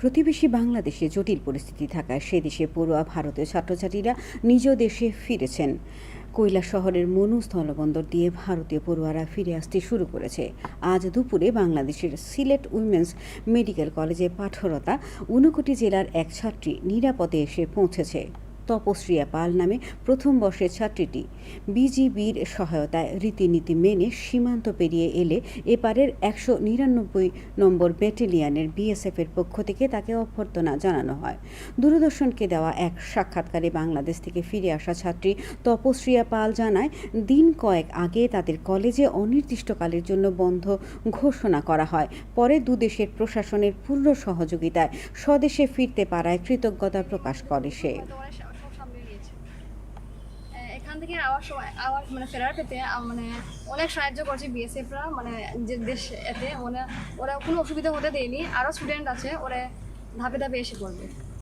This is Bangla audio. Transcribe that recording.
প্রতিবেশী বাংলাদেশে জটিল পরিস্থিতি থাকায় সে দেশে পড়ুয়া ভারতীয় ছাত্রছাত্রীরা নিজ দেশে ফিরেছেন। কৈলা শহরের মনু স্থলবন্দর দিয়ে ভারতীয় পড়ুয়ারা ফিরে আসতে শুরু করেছে। আজ দুপুরে বাংলাদেশের সিলেট উইমেন্স মেডিকেল কলেজে পাঠরতা, ঊনকোটি জেলার এক ছাত্রী নিরাপদে এসে পৌঁছেছে। তপশ্রিয়া পাল নামে প্রথম বর্ষের ছাত্রীটি। বিজিবির সহায়তায় রীতিনীতি মেনে সীমান্ত পেরিয়ে এলে এপারের একশো নিরানব্বই নম্বর ব্যাটালিয়নের বিএসএফের পক্ষ থেকে তাকে অভ্যর্থনা জানানো হয়। দূরদর্শনকে দেওয়া এক সাক্ষাৎকারে বাংলাদেশ থেকে ফিরে আসা ছাত্রী তপশ্রিয়া পাল জানায়, দিন কয়েক আগে তাদের কলেজে অনির্দিষ্টকালের জন্য বন্ধ ঘোষণা করা হয়। পরে দুদেশের প্রশাসনের পূর্ণ সহযোগিতায় স্বদেশে ফিরতে পারায় কৃতজ্ঞতা প্রকাশ করে সে। এখান থেকে আওয়ার সময়, আওয়ার মানে ফেরার পেতে মানে অনেক সাহায্য করছে বিএসএফরা মানে যে দেশ এতে মানে ওরা কোনো অসুবিধা হতে দেয়নি। আরও স্টুডেন্ট আছে, ওরা ধাপে ধাপে এসে পড়বে